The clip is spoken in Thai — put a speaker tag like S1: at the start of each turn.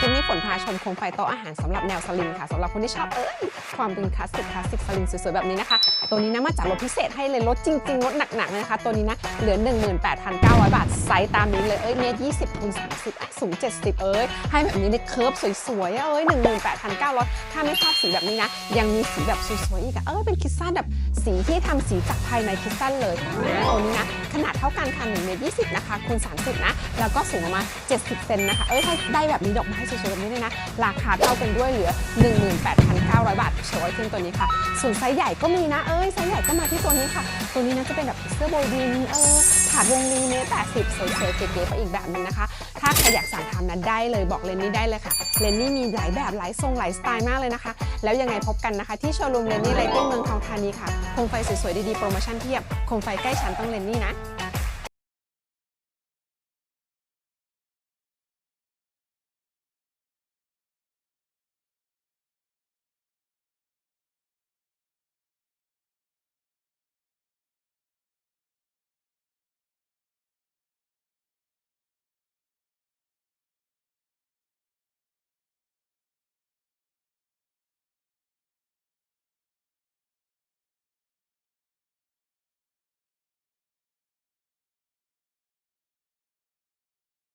S1: คลิปนี้ฝนพาชมโคมไฟโต๊ะอาหารสำหรับแนวสลิงค่ะสำหรับคนที่ชอบเอ้ยความเป็นคลาสสิกคลาสสิกสลิงสวยๆแบบนี้นะคะ ตัวนี้นะมาจากลดพิเศษให้เลยลดจริงๆลดหนักๆเลยนะคะ ตัวนี้นะเหลือ 18,900 บาทไซส์ตามนี้เลยเอ้ยเมตร20คูณ30อะสูง 70 เอ้ยให้แบบนี้ในเคิร์ฟสวยๆอะเอ้ย18,900 ถ้าไม่ชอบสีแบบนี้นะ ยังมีสีแบบสวยๆอีกอะเอ้ยเป็นคิดสั้นแบบสีที่ทำสีจากภายในคิดสั้นเลยนะตัวนี้นะ เท่ากันค่ะ1เมตร20นะคะคูณ30 นะ แล้วก็สูงประมาณ70 เซนนะคะ เอ้ยถ้าได้แบบนี้ดอกไม้สวยๆแบบนี้เลยนะ ราคาเท่ากันด้วยเหลือ 18,900 บาทเฉยขึ้นตัวนี้ค่ะ ส่วนไซส์ใหญ่ก็มีนะ เอ้ยไซส์ใหญ่ก็มาที่ตัวนี้ค่ะ ตัวนี้นะจะเป็นแบบเสื้อโบวินเออขาดวงรีเมตร80สวยๆเก๋ๆไปอีกแบบหนึงนะคะ ถ้าใครอยากสั่งทำนั้นได้เลยบอกเลนนี่ได้เลยค่ะ เลนนี่มีหลายแบบหลายทรงหลายสไตล์มากเลยนะคะ แล้วยังไงพบกันนะคะ ที่โชว์รูมเลนนี่ไลติ้งเมืองทองธานีค่ะโคมไฟสวยๆดีๆโปรโมชั่นเทียบโคมไฟใกล้ชั้นต้องเลนนี่นะ